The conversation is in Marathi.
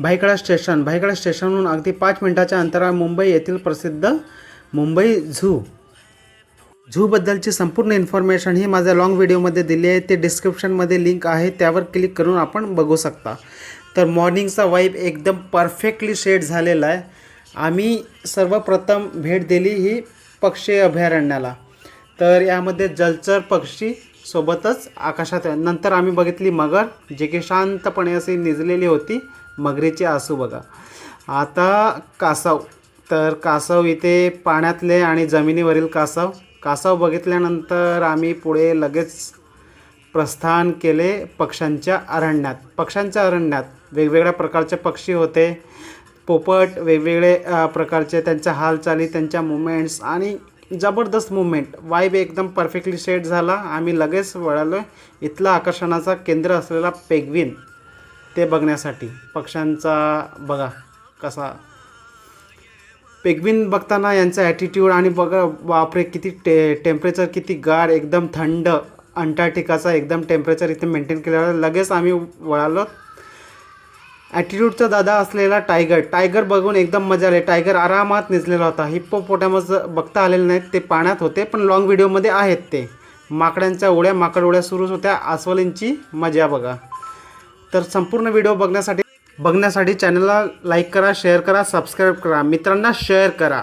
भायखळा स्टेशन भायखळा स्टेशनहून अगदी पाच मिनिटाच्या अंतरावर मुंबई येथील प्रसिद्ध मुंबई झू. झूबद्दलची संपूर्ण इन्फॉर्मेशन ही माझ्या लॉंग व्हिडिओमध्ये दिली आहे. ते डिस्क्रिप्शनमध्ये लिंक आहे. त्यावर क्लिक करून आपण बघू शकता. तर मॉर्निंगचा वाईब एकदम परफेक्टली शेड झालेला आहे. आम्ही सर्वप्रथम भेट दिली ही पक्षी अभयारण्याला. तर यामध्ये जलचर पक्षी सोबतच आकाशात नंतर आम्ही बघितली मगर जे की शांतपणे अशी निजलेली होती मगरीचे आसू बघा. आता कासव. तर कासव इथे पाण्यातले आणि जमिनीवरील कासव. कासव बघितल्यानंतर आम्ही पुढे लगेच प्रस्थान केले पक्ष्यांच्या अरण्यात. पक्ष्यांच्या अरण्यात वेगवेगळ्या प्रकारचे पक्षी होते. पोपट वेगवेगळे प्रकारचे त्यांच्या हालचाली त्यांच्या मुवमेंट्स आणि जबरदस्त मुवमेंट वाईब एकदम परफेक्टली सेट झाला. आम्ही लगेच वळालो. इथला आकर्षणाचा केंद्र असलेला पेगविन ते बघण्यासाठी. पक्ष्यांचा बघा कसा. पेगविन बघताना यांचा ॲटिट्यूड आणि बघा बापरे किती टे टेम्परेचर किती गार एकदम थंड. अंटार्क्टिकाचा एकदम टेम्परेचर इथे मेंटेन केलेला लगेच आम्ही वळालो. ॲटिट्यूडचा दादा असलेला टायगर टायगर बघून एकदम मजा आली. टायगर आरामात निजलेला होता. हिप्पोपोटॅमस बघता आलेले नाहीत. ते पाण्यात होते पण लॉंग व्हिडिओमध्ये आहेत ते. माकडांच्या उड्या माकड उड्या सुरूच होत्या. अस्वलींची मजा बघा. तर संपूर्ण व्हिडिओ बघण्यासाठी बघण्यासाठी चॅनलला लाईक करा शेअर करा सबस्क्राईब करा. मित्रांना शेअर करा.